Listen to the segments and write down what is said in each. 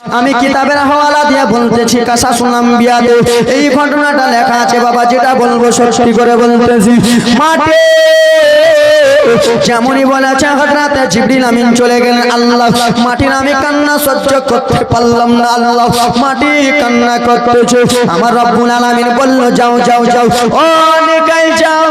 আমি কিতাবের হওয়ালা দিয়ে বলতেছি, কাসা সুনাম বিয়াতে এই ঘটনাটা লেখা আছে, বাবা, যেটা বলব সত্যি করে বলতেছি। মাঠে যেমনই বলেছে হজরাতে জিবরিল আমিন চলে গেলেন, আল্লাহ। মাটির আমি কান্না সহ্য করতে পারলাম না, আল্লাহ। মাটি কান্না করতেছে। আমার রব্বুল আলামিন বলল, যাও যাও যাও। অনেকাই যাও।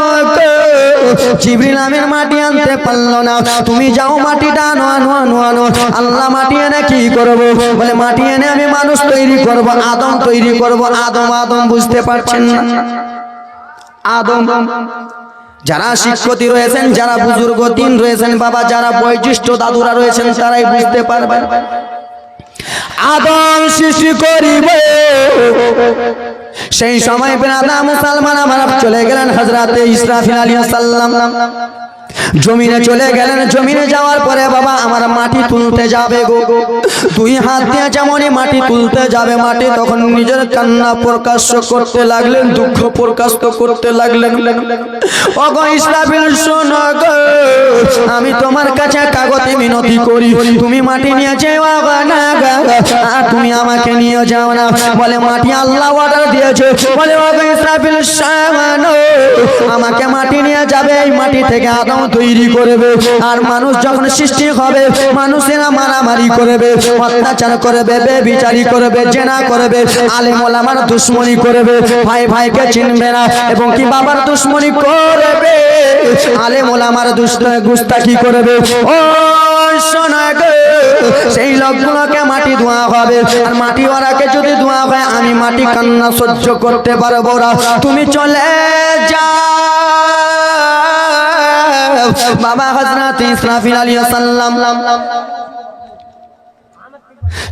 জিবরিল আমিন মাটি আনতে পারল না। তুমি যাও মাটিটা আনো আনো আনো আনো। আল্লাহ মাটি এনে কি করব? বলে, মাটি এনে আমি মানুষ তৈরি করব, আদম তৈরি করব। আদম আদম বুঝতে পারছেন না। আদম, যারা শিক্ষতি রয়েছেন, যারা বুজুর্গ দিন রয়েছেন, বাবা, যারা বয়োজ্যেষ্ঠ দাদুরা রয়েছেন, তারাই বুঝতে পারবেন। আদম সৃষ্টি করিবে। সেই সময় বেনাদা মুসলমান আমার চলে গেলেন হজরাতে ইসরাফিল আলী সাল্লাম। জমিনে চলে গেলেন জমিনে যাওয়ার পরে বাবা আমার মাটি তুলতে যাবে গো। দুই হাত দিয়ে যেমনই মাটি তুলতে যাবে মাটি তখন নিজের কান্না প্রকাশ করতে লাগলেন দুঃখ প্রকাশ করতে লাগলেন। অগ ইসরাফিল শোনো আমি তোমার কাছে কাগজে মিনতি করি। তুমি মাটি নিয়ে যাও না গো। আর তুমি আমাকে নিয়ে যাও না। বলে মাটি আল্লাহ অর্ডার দিয়েছে। বলে অগ আমাকে মাটি নিয়ে যাবে। এই মাটি থেকে আদম তৈরি করবে। আর মানুষ যখন সৃষ্টি হবে, মানুষেরা মারামারি করবে, অত্যাচার করবে, বেবিচারি করবে, জেনা করবে আলেম ওলামার দুশ্মনী করবে, ভাই ভাইকে চিনবে না এবং কি বাবার দুশ্মনী করবে? আলেম ওলামার দুষ্ট গুস্তাখি করবে। ও শোনা সেই লোকগুলোকে মাটি ধোয়া হবে। আর মাটি ওরাকে যদি ধোয়া হয়, আমি মাটি কান্না সহ্য করতে পারব না। তুমি চলে যাও। বাবা হজরত ইসরাফিল আলাইহিস সালাম,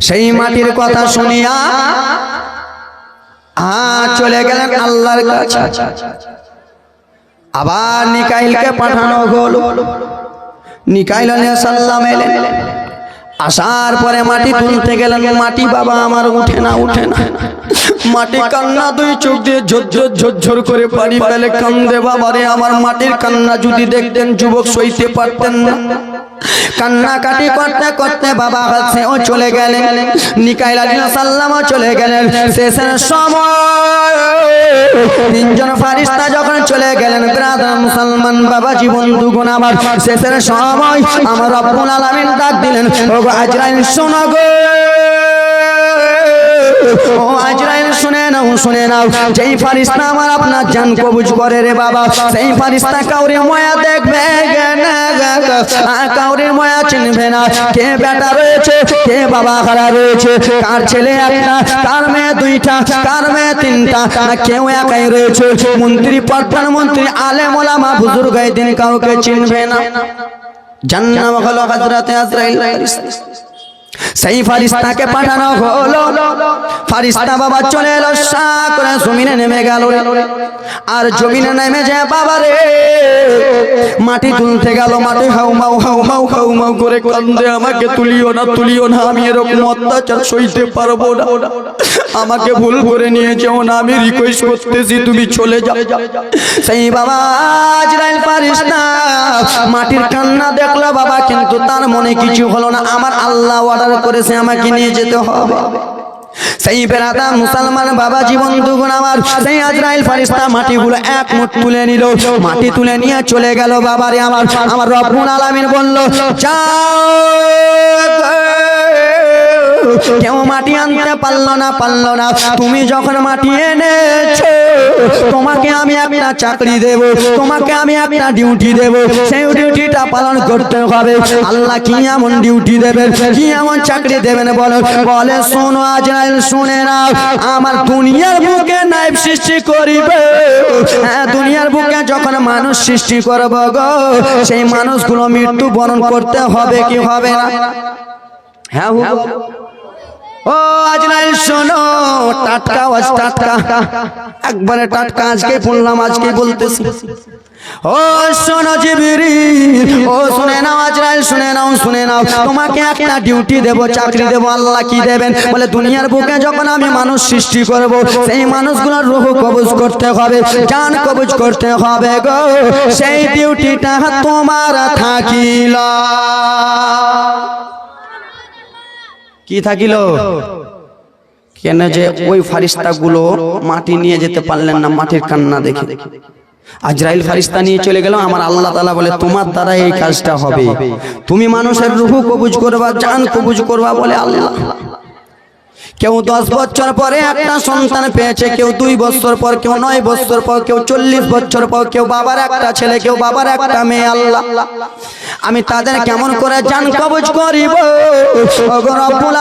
সেই মাটির কথা শুনিয়া আ চলে গেলেন আল্লাহর কাছে। আবার নিকাইলকে পাঠানো হলো। নিকাইল আলাইহিস সালাম এলেন। আসার পরে মাটি তুলতে গেলেন, মাটি বাবা আমার উঠে না উঠে না। মাটি কান্না দুই চোখ দিয়ে ঝরঝর ঝরঝর করে পানি ফেলে কান্দে। বাবারে, আমার মাটির কান্না যদি দেখতেন, যুবক সইতে পারতেন না। কান্না কাটি করতে করতে বাবা কাছে ও চলে গেলেন। নিকাইল আলাইহিস সালামও চলে গেলেন। শেষের সময় তিনজন ফারিস্তা যখন চলে গেলেন, ব্রাদার মুসলমান বাবা, জীবন দুগুণ আমার। শেষের সময় আমার রব্বুল আলামিন ডাক দিলেন ও আজরাইল, শোনো গো। ও আজরাইল শুনে নাও শুনে নাও। যেই ফারিস্তা আমার আপনার জান কবুজ করে রে বাবা, সেই ফারিস্তা কাউরে ময়া দেখবে কাউরে ময়া চিনবে না কে বেটা রয়েছে, কে বাবা হারা রয়েছে। কার ছেলে একটা, কার মেয়ে দুইটা, কার মেয়ে তিনটা, না কেউ একাই রয়েছে। মন্ত্রী প্রধানমন্ত্রী আলেম, ওলামা, বুজুর্গ এই দিন কাউকে চিনবে না। জান্নাত হলো হযরতে আজরাইল। সেই ফারিস্তাকে পাঠানো হলো। ফারিস্তা বাবা চলে এলো সা করে জমিনে নেমে গেল আর জমিনে নেমে যায়, বাবা রে, মাটি তুলতে গেল, মাটি হাউ, মাউ হাউ মাউ হাউ, মাউ করে কান্দে আমাকে। তুলিও না তুলিও না, আমি এরকম অত্যাচার সইতে পারব না। আমাকে ভুল করে নিয়ে যেও না, আমি রিকোয়েস্ট করতেছি, তুমি চলে যাও। সেই বাবা আজরাইল ফারিস্তা মাটির কান্না দেখল বাবা কিন্তু তার মনে কিছু হলো না। আমার আল্লাহ অর্ডার করেছে আমাকে নিয়ে যেতে হবে। সেই বেড়াদা মুসলমান বাবা জীবন দুগুণ আমার। সেই আজরাইল ফারিস্তা মাটিগুলো এক মুঠ তুলে নিল। মাটি তুলে নিয়ে চলে গেল বাবারে আমার। আমার রব্বুল আলামিন বলল যাও কেউ মাটি আনতে পারল না পারল না। তুমি যখন মাটি এনেছো, তোমাকে আমি আমি একটা চাকরি দেব, তোমাকে আমি একটা ডিউটি দেব। সেই ডিউটিটা পালন করতে হবে। আল্লাহ কি এমন ডিউটি দেবেন, কি এমন চাকরি দেবেন বলো? বলে, শোনো আজরাইল, শুনে না আমার দুনিয়ার বুকে নাইব সৃষ্টি করিবে। হ্যাঁ দুনিয়ার বুকে যখন মানুষ সৃষ্টি করব গো, সেই মানুষগুলো মৃত্যু বরণ করতে হবে কি হবে না? হ্যাঁ। ও আজরাইল, শোনো, টাটকা আওয়াজ, টাটকা। একবারে টাটকা আজকে বললাম আজকে বলতেছি। ও শোনো জিবিরি ও শুনে নাও আজরাইল, শুনে নাও শুনে নাও। তোমাকে একটা ডিউটি দেব, চাকরি দেব, আল্লাহ কি দেবেন? বলে, দুনিয়ার বুকে যখন আমি মানুষ সৃষ্টি করব, সেই মানুষগুলোর রুহ কবজ করতে হবে, জান কবজ করতে হবে গো। সেই ডিউটিটা তোমার থাকিলা। কি থাকিল? কেন যে ওই ফারিস্তা গুলো মাটি নিয়ে যেতে পারলেন না, মাটির কান্না দেখে। আজরাইল ফারিস্তা নিয়ে চলে গেল, আমার আল্লাহ তালা বলে, তোমার দ্বারা এই কাজটা হবে। তুমি মানুষের রুহু কবুজ করবা, জান কবুজ করবা বলে আল্লাহ কেউ দশ বছর পরে একটা সন্তান পেয়েছে, কেউ দুই বছর পর, কেউ নয় বছর পর, কেউ চল্লিশ বছর পর, কেউ বাবার একটা ছেলে, কেউ বাবার একটা মেয়ে, আল্লাহ। আমি তাদের কেমন করে জান কবজ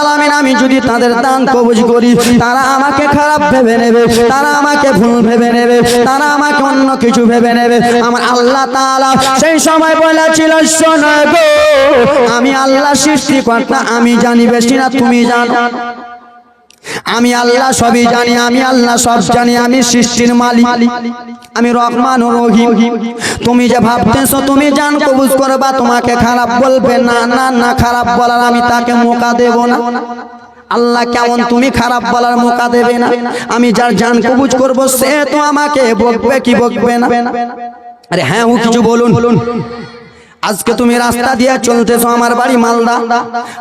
আলামিন, আমি যদি তাদের দান কবজ করি, তারা আমাকে খারাপ ভেবে নেবে, তারা আমাকে ভুল ভেবে নেবে, তারা আমাকে অন্য কিছু ভেবে নেবে। আমার আল্লাহ তাআলা সেই সময় বলেছিল আমি আল্লাহ সৃষ্টিকর্তা, আমি জানি বেশি না, তুমি জানো। আমি আল্লাহ সবই জানি, আমি আল্লাহ সব জানি, আমি সৃষ্টির মালিক। আমি রহমান ও রহিম। তুমি যে ভাবতেছো তুমি জান কবুজ করবা, তোমাকে খারাপ বলবে না না না, খারাপ বলার আমি তাকে মোকা দেব না। আল্লাহ কেমন তুমি খারাপ বলার মোকা দেবে না। আমি যার জান কবুজ করব, সে তো আমাকে বকবে কি বকবে না। আরে হ্যাঁ ও কিছু বলুন বলুন। আজকে তুমি রাস্তা দিয়ে চলতেছো আমার বাড়ি মালদা।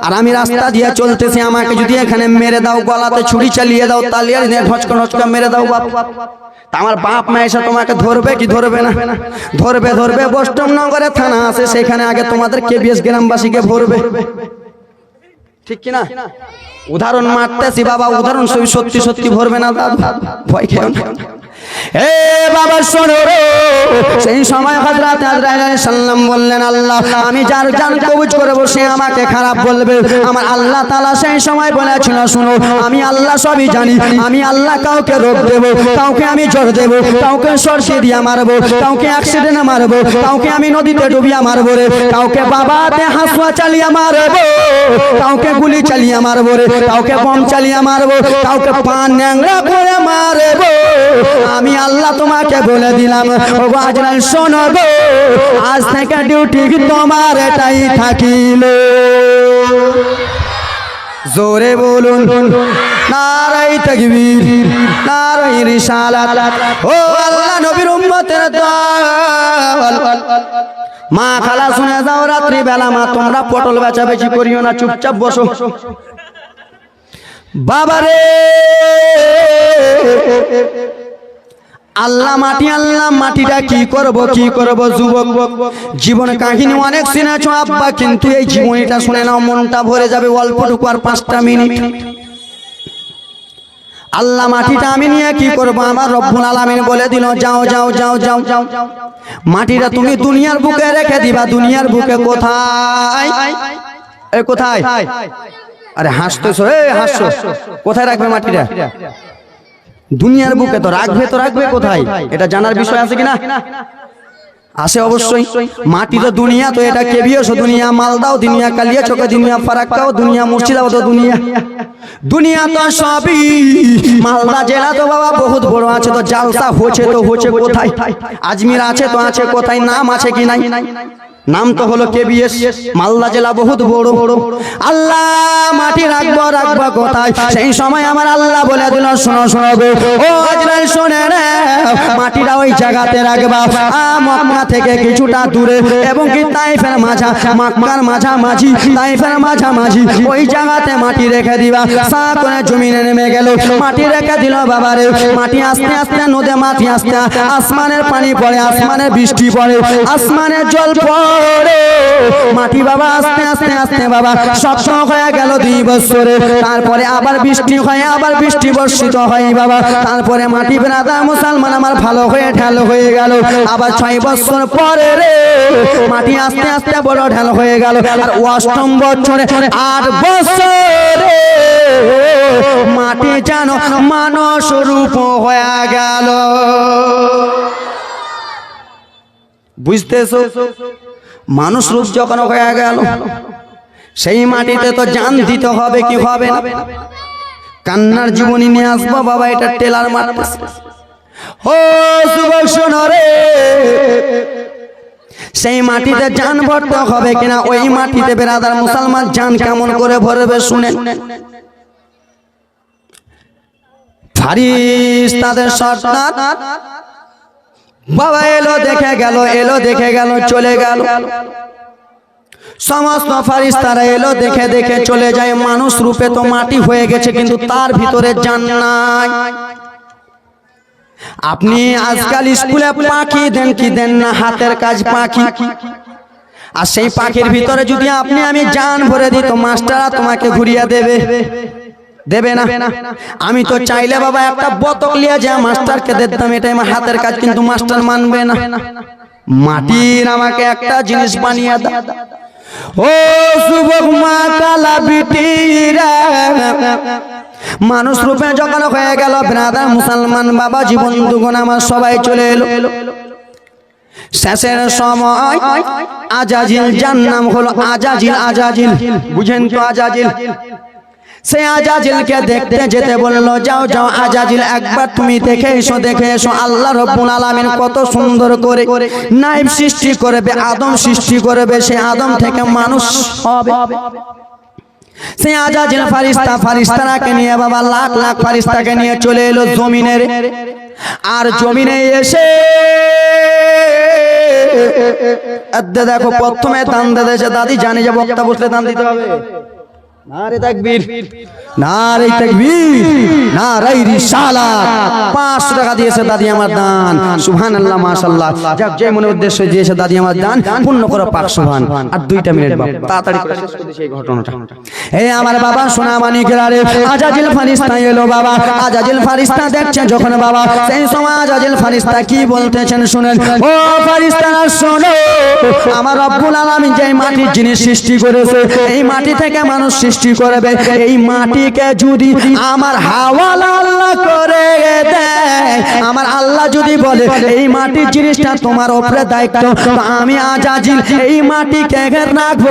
আর আমি রাস্তা দিয়ে চলতেছি, আমাকে যদি এখানে মেরে দাও, গলাতে ছুরি চালিয়ে দাও, তালিয়ার নিয়ে ঢচকা ঢচকা মেরে দাও বাপ। আমার বাপ মা এসে তোমাকে ধরবে কি ধরবে না? ধরবে ধরবে বষ্টম নগরে থানা আছে, সেখানে আগে তোমাদের কেবিএস গ্রামবাসীকে ভরবে। ঠিক কি না উদাহরণ মারতেছি বাবা, উদাহরণ সবই সত্যি সত্যি ভরবে না ভয় না। এ বাবা, শোনো সেই সময় হযরত আজরাইল বললেন, আল্লাহ, আমি যার জান কবজ করব সে আমাকে খারাপ বলবে, আমার আল্লাহ তাআলা সেই সময় বলেছিল, শুনো, আমি আল্লাহ সবই জানি, আমি আল্লাহ কাউকে রোগ দেব, কাউকে আমি জ্বর দেব, কাউকে সরষে দিয়া মারবো, কাউকে অ্যাক্সিডেন্টে মারবো, কাউকে আমি নদীতে ডুবিয়া মারবো রে, কাউকে বাবাতে হাসুয়া চালিয়া মারবো, কাউকে গুলি চালিয়া মারবো রে কাউকে বম চালিয়া মারবো, কাউকে পান ন্যাংরা করে মারবো। আমি আল্লাহ তোমাকে বলে দিলাম, ও শোনো গো, আজ থেকে ডিউটি তোমার এটাই থাকিল। জোরে বলুন নারাই তাকবীর নারাই রিসালাত। ও আল্লাহ নবীর উম্মতের দল। মা খালা, শুনে যাও রাত্রি বেলা মা, তোমরা পটল বেচা বেচি করিও না, চুপচাপ বসো। বাবারে। আল্লাহ মাটি, আল্লাহ মাটিটা কি করব কি করব, যুবক? জীবন কাহিনী অনেক শুনেছ, আব্বা, কিন্তু এই জীবনীটা শুনে নাও, মনটা ভরে যাবে অল্পটুকু আর পাঁচটা মিনিট। আল্লাহ মাটিটা আমি নিয়ে কি করব? আমার রব্বুল আলামিন বলে দিল, যাও যাও যাও যাও। যাও মাটিটা তুমি দুনিয়ার বুকে রেখে দিবা, দুনিয়ার বুকে কোথায়? কোথায়? আরে হাসতেছো এ হাসছো। কোথায় রাখবে মাটিটা? দুনিয়ার বুকে তো রাখবে তো রাখবে কোথায়? এটা জানার বিষয় আছে কিনা? আছে অবশ্যই। মাটি তো দুনিয়া তো এটা কেবিএস দুনিয়া মালদাও দুনিয়া কালিয়া চোখে দুনিয়া ফারাক্কাও দুনিয়া মুর্শিদাবাদ দুনিয়া। দুনিয়া। তো সবই। মালদা জেলা তো বাবা বহুত বড় আছে তো জালসা হচ্ছে তো হচ্ছে কোথায়? আজমির আছে তো আছে কোথায়? নাম আছে কি নাই? নাম তো হলো কেবিএস, মালদা জেলা বহুত বড়। বড় আল্লাহ মাটি রাখব রাখব কোথায়? সেই সময় আমার আল্লাহ বলে দিল, শোনো শোনো গো। ও আজরাইল, শোনে রে, মাটিটা ওই জায়গাতে রাখবা। মক্কা থেকে কিছুটা দূরে এবং কি তাইফের মাঝা, মক্কার মাঝা মাঝি তাইফের মাঝা মাঝি ওই জায়গাতে মাটি রেখে দিবা। সা করে জমিনে নেমে গেল। মাটি রেখে দিল বাবারে। মাটি আস্তে আস্তে নদে মাটি আস্তে আসমানের পানি পড়ে, আসমানের বৃষ্টি পড়ে। আসমানের জল পড়ে। মাটি বাবা, আস্তে আস্তে আস্তে বাবা, সব হয়ে গেল দুই বছরে। তারপরে আবার বৃষ্টি হয়, আবার বৃষ্টি বর্ষিত হয় বাবা। তারপরে মাটি বেড়াদা মুসলমান আমার ভালো হয়ে ঢাল হয়ে গেল। আবার ছয় বছর পরে রে, মাটি আস্তে আস্তে বড় ঢাল হয়ে গেল। আর অষ্টম বছরে আট বছরে মাটি যেন মানস রূপ হয়ে গেল। বুঝতেছো? মানুষ রূপ যখন হয়ে গেল, সেই মাটিতে তো জান দিতে হবে, কি হবে না? কান্নার জীবনী নিয়ে আসব, বাবা, এটা টেলার মারতেছে। ও সেই মাটিতে জান ভরতে হবে কিনা, ওই মাটিতে বেরাদার মুসলমান জান কেমন করে ভরবে শুনে ফারিস তাদের সর্দার বাবা এলো, দেখে গেল, এলো, দেখে গেল, চলে গেল। সমস্ত ফারিস্তারা এলো, দেখে দেখে চলে যায়। মানুষ রূপে তো মাটি হয়ে গেছে, কিন্তু তার ভিতরে জান নাই। আপনি আজকাল স্কুলে পাখি দেন কি দেন না, হাতের কাজ পাখি। আর সেই পাখির ভিতরে যদি আপনি আমি জান ভরে দিই, তো মাস্টাররা তোমাকে ঘুরিয়ে দেবে। দেবে না। আমি তো চাইলে বাবা একটা বোতল লিয়ে যা মাস্টারকে দিতাম এটাই আমার হাতের কাজ কিন্তু মাস্টার মানবে না। মাটির আমাকে একটা জিনিস বানিয়ে দাও। ও যুবক মা কালা বিটিরা। মানুষ রূপে যখন হয়ে গেল ব্রাদার মুসলমান বাবা জীবন দুগুণ আমার সবাই চলে এলো। শেষের সময় আজাজিল যার নাম হলো আজাজিল আজাজিল। বুঝেন তো আজাজিল? সে আজাজিলকে দেখতে যেতে বলল, যাও যাও আজাজিল, একবার তুমি দেখে এসো দেখে এসো। আল্লাহ রব্বুল আলামিন কত সুন্দর করে নাইব সৃষ্টি করবে, আদম সৃষ্টি করবে, সে আদম থেকে মানুষ হবে। সে আজাজিল ফারিস্তা, ফারিস্তারাকে নিয়ে বাবা, লাখ লাখ ফারিস্তাকে নিয়ে চলে এলো জমিনের। আর জমিনে এসে দেখো, প্রথমে দান দিয়েছে দাদি জানি যে বক্তা বসলে দান দিতে হবে। নারে তাকবীর। নারে তাকবীর। নারে রিসালাত 500 টাকা দিয়েছে দাদি আমার দান। সুবহানাল্লাহ মাশাআল্লাহ। যাক যে মনে উদ্দেশ্য দিয়েছে দাদি আমার দান পূর্ণ করো পাক সুবহান। আর দুইটা মিনিট বাপ তাড়াতাড়ি করে শেষ করে এই ঘটনাটা। এই আমার বাবা সোনা মানিকেরা রে আজাজিল ফারিস্তা এলো বাবা। আজাজিল ফারিস্তা দেখছে যখন বাবা। সেই সময় আজাজিল ফারিস্তা কি বলতেছেন শুনেন। ও ফারিস্তারা শোনো আমার রব্বুল আলামিন যে মাটির জিনিস সৃষ্টি করেছে এই মাটি থেকে মানুষ সৃষ্টি করবে। এই মাটিকে যদি আমার হাওয়ালা আল্লাহ করে দেয়, আমার আল্লাহ যদি বলে, এই মাটির জিনিসটা তোমার উপরে দায়িত্ব আমি আজাজিল এই মাটিকে রাখব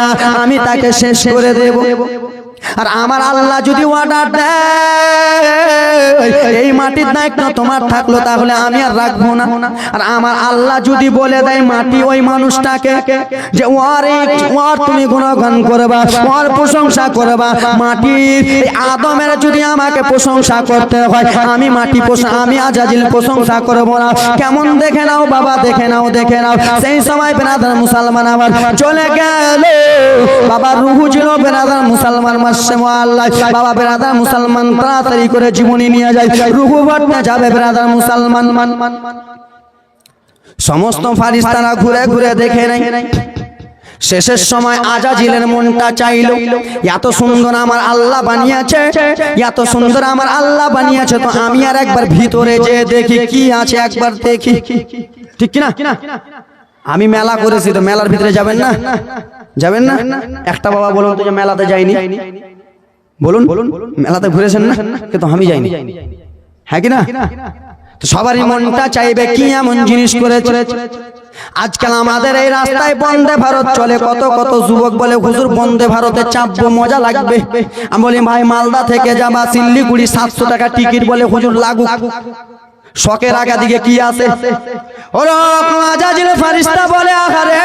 না আমি তাকে শেষ করে দেব। আর আমার আল্লাহ যদি অর্ডার দেয়, এই মাটির দায়িত্ব তোমার থাকল, তাহলে আমি আর রাখব না। আর আমার আল্লাহ যদি বলে দেয়, মাটি ওই মানুষটাকে, যে ওর ওর তুমি গুণগান করবা, ওর প্রশংসা করবা। মাটির আদমের যদি আমাকে প্রশংসা করতে হয়, আমি মাটি আমি আজাজিল প্রশংসা করব না। কেমন দেখে নাও বাবা, দেখে নাও দেখে নাও। সেই সময় বেনাদার মুসলমান আবার চলে গেল। বাবা রুহু ছিল বেনাদার মুসলমান মাসে আল্লাহ বাবা বেনাদার মুসলমান তাড়াতাড়ি করে জীবনী নিয়ে যায়। রুহু ভট্টা যাবে বেনাদার মুসলমান। মান সমস্ত ফারিস্তারা ঘুরে ঘুরে দেখে নেই শেষের সময় আজাজিলের মনটা চাইল। এত সুন্দর আমার আল্লাহ বানিয়েছে। এত সুন্দর আমার আল্লাহ বানিয়েছে। তো আমি আর একবার ভিতরে যে দেখি কি আছে একবার দেখি। ঠিক কিনা? আমি মেলা করেছি তো মেলার ভিতরে যাবেন না? যাবেন না? একটা বাবা বলুন তো যে মেলাতে যাইনি। বলুন বলুন মেলাতে ঘুরেছেন না? কিন্তু আমি যাইনি। হ্যাঁ কি না তো সবারই মনটা চাইবে কি এমন জিনিস করেছে? আজকাল আমাদের এই রাস্তায় বন্দে ভারত চলে কত কত যুবক বলে হুজুর বন্দে ভারতে চাপবো মজা লাগবে। আমি বলি ভাই মালদা থেকে যাবা শিল্লিগুড়ি সাতশো টাকা টিকিট বলে হুজুর লাগুক। শখের আগা দিকে কি আছে? ওরকম আজাজিল ফারিস্তা বলে আহারে।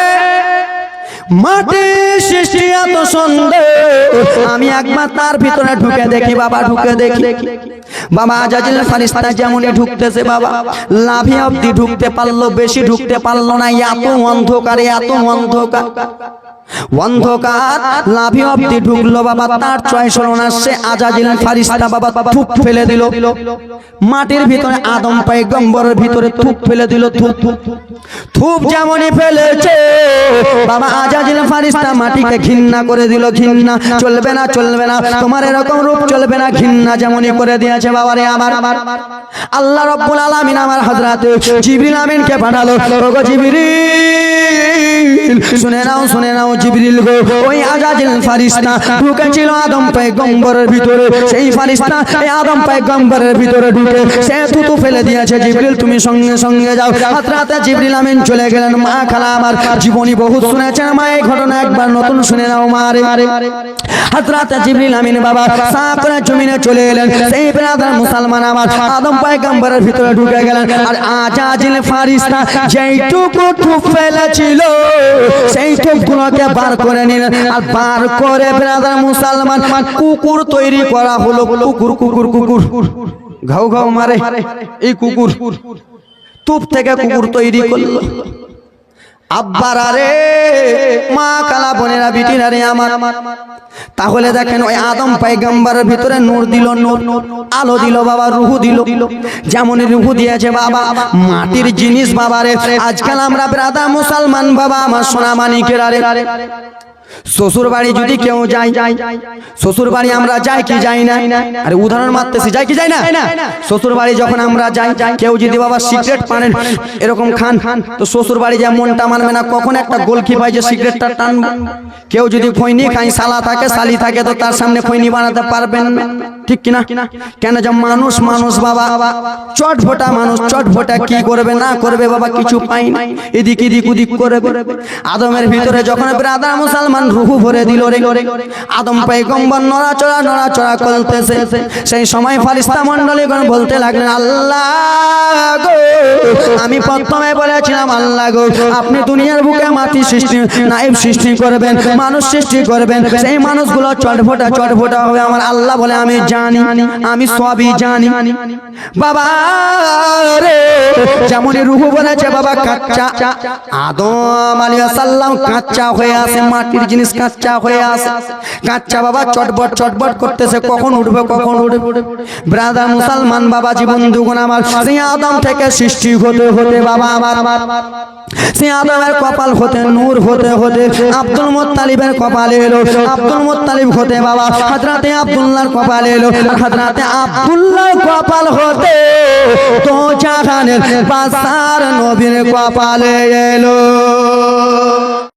মাটি সৃষ্টি এত সুন্দর। আমি একবার তার ভিতরে ঢুকে দেখি, বাবা ঢুকে দেখি। বাবা আজাজিল ফারিস্তা যেমনই ঢুকতেছে, বাবা। লাভি অব্দি ঢুকতে পারল, বেশি ঢুকতে পারল না, এত অন্ধকারে, এত অন্ধকার। অন্ধকার, লাভি অব্দি ঢুকলো বাবা, তার চয়েস হলো না, সে আজাজিল ফারিস্তা বাবা, থুপ ফেলে দিল। মাটির ভিতরে আদম পাইগম্বরের ভিতরে থুপ ফেলে দিল, থুপ। থুপ যেমনই ফেলেছে, বাবা আজাজিল ফারিস্তা মাটিকে ঘৃণা করে দিল, ঘৃণা। চলবে না চলবে না, তোমার এরকম রূপ চলবে না, ঘৃণা যেমনই করে দিয়েছে বাবারে আমার আমার। আল্লাহ রব্বুল আলামিন আমার হযরত জিবরিল আমিনকে পাঠালো, ওগো জিবরিল। শুনে নাও শুনে নাও জিবরিল গো। ওই আজাজিল ফারিস্তা ঢুকেছিল আদম পয়গম্বরের ভিতরে। সেই ফারিস্তা এই আদম পয়গম্বরের ভিতরে ঢুকে সে থুতু ফেলে দিয়েছে। জিবরিল, তুমি সঙ্গে সঙ্গে যাও। হযরত জিবরিল আমিন চলে গেলেন। মা খালা আমার জীবনী বহুত শুনেছেন। মা, এই ঘটনা একবার নতুন শুনে নাও মারে হযরত জিবরিল আমিন বাবা সা করে জমিনে চলে এলেন। সেই ব্রাদার মুসলমান আমার আদম পয়গম্বরের ভিতরে ঢুকে গেলেন। আর আজাজিল ফারিস্তা যেইটুকু ফেলেছিল সেই ঠুকগুলোকে বার করে নিল আর বার করে ব্রাদার মুসলমান কুকুর তৈরি করা হলো। কুকুর কুকুর কুকুর। ঘাউ ঘাউ মারে। এই কুকুর তুপ থেকে কুকুর তৈরি করল। আব্বারা রে মা কালা বোনেরা বিটিরা আরে আমার। তাহলে দেখেন ওই আদম পাইগাম্বারের ভিতরে নূর দিল নূর, আলো দিল বাবা, রুহু দিল। যেমন রুহু দিয়েছে বাবা, মাটির জিনিস বাবা রে। আজকাল আমরা ব্রাদা মুসলমান বাবা, আমার সোনা মানিকেরা রে শ্বশুর বাড়ি যদি কেউ যাই শ্বশুর বাড়ি আমরা যাই কি যাই না? আরে উদাহরণ মারতেছি যাই কি যাই না? শ্বশুর বাড়ি যখন আমরা যাই কেউ যদি বাবা সিগারেট পানেন এরকম খান তো শ্বশুর বাড়ি যা মনটা মানবে না কখন একটা গোলকি পাই যে সিগারেটটা টানবে কেউ যদি খৈনি খাই সালা থাকে সালি থাকে তো তার সামনে খৈনি বানাতে পারবেন না? ঠিক কিনা? কেন? যে মানুষ মানুষ বাবা চট ভোটা মানুষ চট ভোটা কি করবে না করবে বাবা কিছু পাই না। এদিক এদিক উদিক করে আদমের ভিতরে যখন ব্রাদার মুসলমান রুহু ভরে দিল রে। আদম পাইগম্বর নড়াচড়া নড়াচড়া করতেছে। সেই সময় ফারিস্তা মন্ডলীগণ বলতে লাগলেন, আল্লাহ গো, আমি প্রথমে বলেছিলাম, আল্লাহ গো, আপনি দুনিয়ার বুকে মাটি সৃষ্টি নাইব সৃষ্টি করবেন, মানুষ সৃষ্টি করবেন, সেই মানুষগুলো চটফোটা চটফোটা হবে। আমার আল্লাহ বলে, আমি জানি, আমি সবই জানি। বাবা রে যেমন রুহু বলেছে, বাবা কাচ্চা। আদম আলাইহিস সালাম কাচ্চা হয়ে আছে মাটির জিনিস কাচ্চা হয়ে আছে কাচ্চা বাবা চটবট চটবট করতেছে, কখন উঠবে কখন উঠবে? ব্রাদার মুসলমান বাবা জীবন দুগুণ আমার। সেই আদম থেকে সৃষ্টি হতে হতে বাবা আমার। সে আদমের কপাল হতে নূর, হতে হতে আব্দুল মোত্তালিবের কপালে এলো। আব্দুল মোত্তালিব হতে বাবা হাজরাতে আব্দুল্লাহর কপালে এলো। হাজরাতে আব্দুল্লাহর কপাল হতে তো জাহানের বাসার নবীর কপালে এলো।